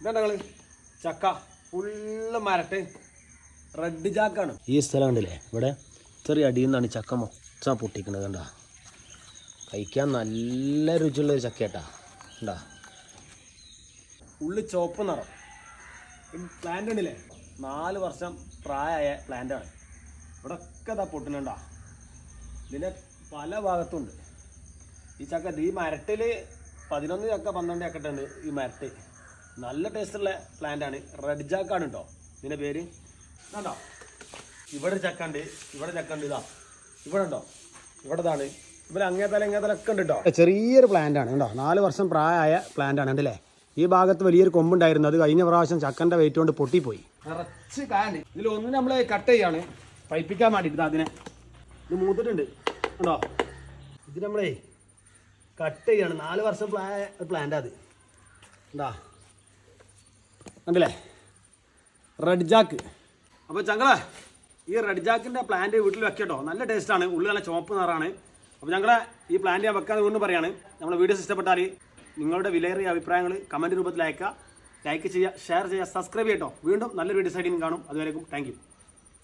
ഇതാ ഞങ്ങൾ ചക്ക. ഫുള്ള് മരട്ട്. റെഡ് ചാക്കാണ് ഈ സ്ഥലം ഉണ്ടല്ലേ ഇവിടെ ചെറിയ അടിയിൽ നിന്നാണ് ചക്ക മൊത്തം പൊട്ടിക്കുന്നത് കണ്ടാ. കഴിക്കാൻ നല്ല രുചിയുള്ള ഒരു ചക്കയേട്ടാ. കണ്ടാ? ഉള്ളി ചുവപ്പ് നിറം. പ്ലാന്റ് ഉണ്ടല്ലേ നാല് വർഷം പ്രായമായ പ്ലാന്റാണ് ഇവിടെ ഒക്കെ ഇതാ പൊട്ടുന്നുണ്ടാ. ഇതിന്റെ പല ഭാഗത്തുണ്ട്. ഈ ചക്ക ഈ മരട്ടിൽ പതിനൊന്ന് ചക്ക പന്ത്രണ്ട് ചക്കട്ടുണ്ട് ഈ മരട്ട്. നല്ല ടേസ്റ്റുള്ള പ്ലാന്റ് ആണ്. റെഡ് ജാക്കാണ് കേട്ടോ ഇതിന്റെ പേര്? കണ്ടോ? ഇവിടെ ചക്കണ്ട്. ഇവിടെ ചക്കണ്ട് ഇതാ. ഇവിടെ ഉണ്ടോ? ഇവിടെ ഇതാണ് ഇവിടെ അങ്ങേത്തല ഒക്കെ ഉണ്ട് കേട്ടോ ചെറിയൊരു പ്ലാന്റ് ആണ് കേട്ടോ നാല് വർഷം പ്രായമായ പ്ലാന്റ് ആണ് കണ്ടില്ലേ? ഈ ഭാഗത്ത് വലിയൊരു കൊമ്പുണ്ടായിരുന്നു. അത് കഴിഞ്ഞ പ്രാവശ്യം ചക്കന്റെ വെയിറ്റ് കൊണ്ട് പൊട്ടിപ്പോയി. നിറച്ച് കായുണ്ട്. ഇതിൽ ഒന്ന് നമ്മൾ കട്ട് ചെയ്യാണ്. പൈപ്പിക്കാൻ വേണ്ടിയിട്ട് ദാ അതിനെ ഇത് മൂത്തിട്ടുണ്ട്. കണ്ടോ? ഇത് നമ്മളേ കട്ട് ചെയ്യാണ്. നാല് വർഷം പ്ലാ പ്ലാന്റ് അത് എന്താ കണ്ടില്ലേ? റെഡ് ജാക്ക് അപ്പോൾ ഞങ്ങൾ ഈ റെഡ് ജാക്കിന്റെ പ്ലാന്റ് വീട്ടിൽ വെക്കട്ടോ നല്ല ടേസ്റ്റാണ് ഉള്ളിൽ നല്ല ചുവപ്പ് നിറാണ് അപ്പോൾ ഞങ്ങളെ ഈ പ്ലാന്റ് ഞാൻ വെക്കാതെ വീണ്ടും പറയാണ്. നമ്മുടെ വീഡിയോസ് ഇഷ്ടപ്പെട്ടാൽ നിങ്ങളുടെ വിലയേറിയ അഭിപ്രായങ്ങൾ കമന്റ് രൂപത്തിൽ അയക്കുക ലൈക്ക് ചെയ്യുക ഷെയർ ചെയ്യുക സബ്സ്ക്രൈബ് ചെയ്യട്ടോ. വീണ്ടും നല്ലൊരു വീഡിയോ സൈഡിൽ കാണും. അതുവരെയും താങ്ക്